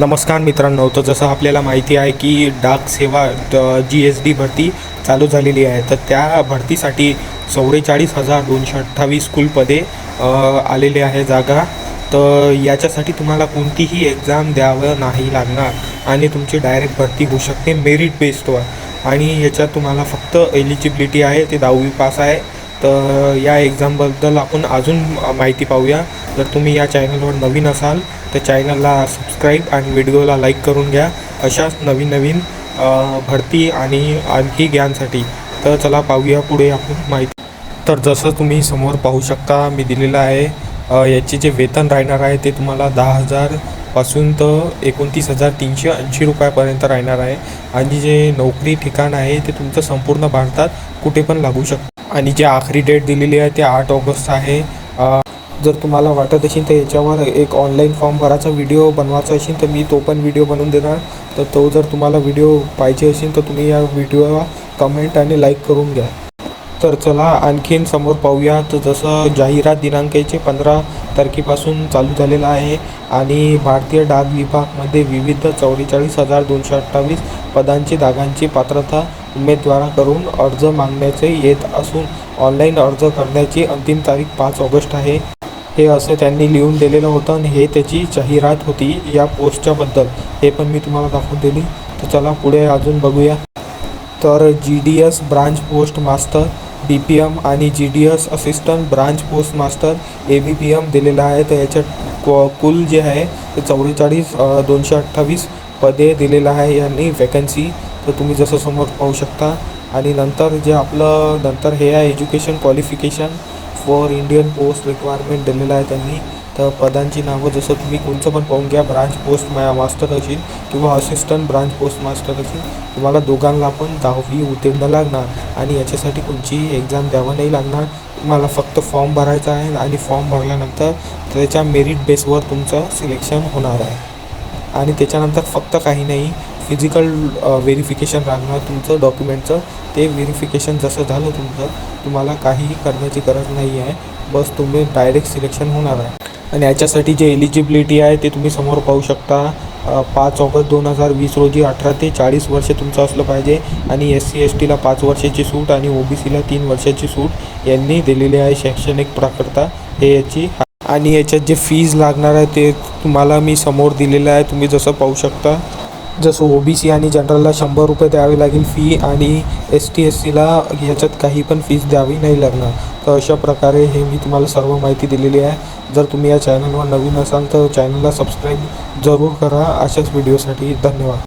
नमस्कार मित्रांनो तर जसं आपल्याला माहिती आहे की डाक सेवा जी एस डी भरती चालू झालेली आहे. तर त्या भरतीसाठी चौवेचाळीस हजार दोनशे अठ्ठावीस स्कूलपदे आलेले आहे जागा. तर याच्यासाठी तुम्हाला कोणतीही एक्झाम द्यावं नाही लागणार आणि तुमची डायरेक्ट भरती होऊ शकते मेरिट बेस्डवर आणि याच्यात तुम्हाला फक्त एलिजिबिलिटी आहे ते दहावी पास आहे. तर या एक्झामबद्दल आपण अजून माहिती पाहूया. जर तुम्ही या चॅनलवर नवीन असाल तर चॅनलला सबस्क्राईब आणि व्हिडिओला लाईक करून घ्या. अशाच नवीन नवीन भरती आणि आणखी ज्ञानसाठी. तर चला पाहूया पुढे आपण माहिती. तर जसं तुम्ही समोर पाहू शकता मी दिलेलं आहे. याचे जे वेतन राहणार आहे ते तुम्हाला दहा हजारपासून तर एकोणतीस हजार तीनशे ऐंशी रुपयापर्यंत राहणार आहे. आणि जे नोकरी ठिकाण आहे ते तुमचं संपूर्ण भारतात कुठे पण लागू शकतं. आणि जे आखरी डेट दिलेली आहे ते आठ ऑगस्ट आहे. जर तुम्हाला वाटत असेल तर याच्यावर एक ऑनलाईन फॉर्म भरायचा व्हिडिओ बनवायचा असेल तर मी तो पण व्हिडिओ बनवून देणार. तर तो जर तुम्हाला व्हिडिओ पाहिजे असेल तर तुम्ही या व्हिडिओला कमेंट आणि लाईक करून घ्या. तर चला आणखीन समोर पाहूया. तर जसं जाहिरात दिनांकाचे पंधरा तारखेपासून चालू झालेला आहे आणि भारतीय डाक विभागमध्ये विविध चौवेचाळीस हजार दोनशे अठ्ठावीस पदांची दागांची पात्रता उमेदवाराकडून अर्ज मागण्याचे येत असून ऑनलाईन अर्ज करण्याची अंतिम तारीख पाच ऑगस्ट आहे. हे असं त्यांनी लिहून दिलेलं होतं आणि हे त्याची जाहिरात होती या पोस्टच्याबद्दल हे पण मी तुम्हाला दाखवून दिली तर चला पुढे अजून बघूया. तर G D S branch post master B P M आणि G D S assistant branch post master A B P M दिलेलं आहे. तर याच्यात कुल जे आहे ते चौवेचाळीस दोनशे अठ्ठावीस पदे दिलेलं आहे. यांनी वॅकन्सी तर तुम्ही जसं समोर पाहू शकता. आणि नंतर जे आपलं नंतर हे आहे education qualification for Indian post requirement दिलेलं आहे त्यांनी. तर पदांची नावं जसं तुम्ही कोणचं पण पाहून घ्या ब्रांच पोस्ट मा मास्टर असेल किंवा असिस्टंट ब्रांच पोस्ट मास्टर असेल तुम्हाला दोघांना पण दहावी उत्तीर्ण लागणार आणि याच्यासाठी कोणचीही एक्झाम द्यावं नाही लागणार. तुम्हाला फक्त फॉर्म भरायचा आहे आणि फॉर्म भरल्यानंतर त्याच्या मेरिट बेसवर तुमचं सिलेक्शन होणार आहे. आणि त्याच्यानंतर फक्त काही नाही फिजिकल व्हेरिफिकेशन लागणार तुमचं डॉक्युमेंटचं ते व्हेरिफिकेशन जसं झालं तुमचं तुम्हाला काहीही करण्याची गरज नाही आहे बस तुम्ही डायरेक्ट सिलेक्शन होणार आहे. आणि याच्यासाठी जे एलिजिबिलिटी आहे ते तुम्ही समोर पाहू शकता. पाच ऑगस्ट दोन हजार वीस रोजी अठरा ते चाळीस वर्ष तुमचं असलं पाहिजे. आणि एस सी एस टीला पाच वर्षाची सूट आणि ओ बी सीला तीन वर्षाची सूट यांनी दिलेली आहे शैक्षणिक प्राकरता हे याची आणि याच्यात जे फीज लागणार आहे ते तुम्हाला मी समोर दिलेलं आहे. तुम्ही जसं पाहू शकता. जसं ओ बी सी आणि जनरलला शंभर रुपये द्यावे लागेल फी आणि एस टी एस सीला ह्याच्यात काही पण फीज द्यावी नाही लागणार. तर अशा प्रकारे हे मी तुम्हाला सर्व माहिती दिलेली आहे. जर तुम्ही या चॅनलवर नवीन असाल तर चॅनलला सबस्क्राईब जरूर करा. अशाच व्हिडिओसाठी धन्यवाद.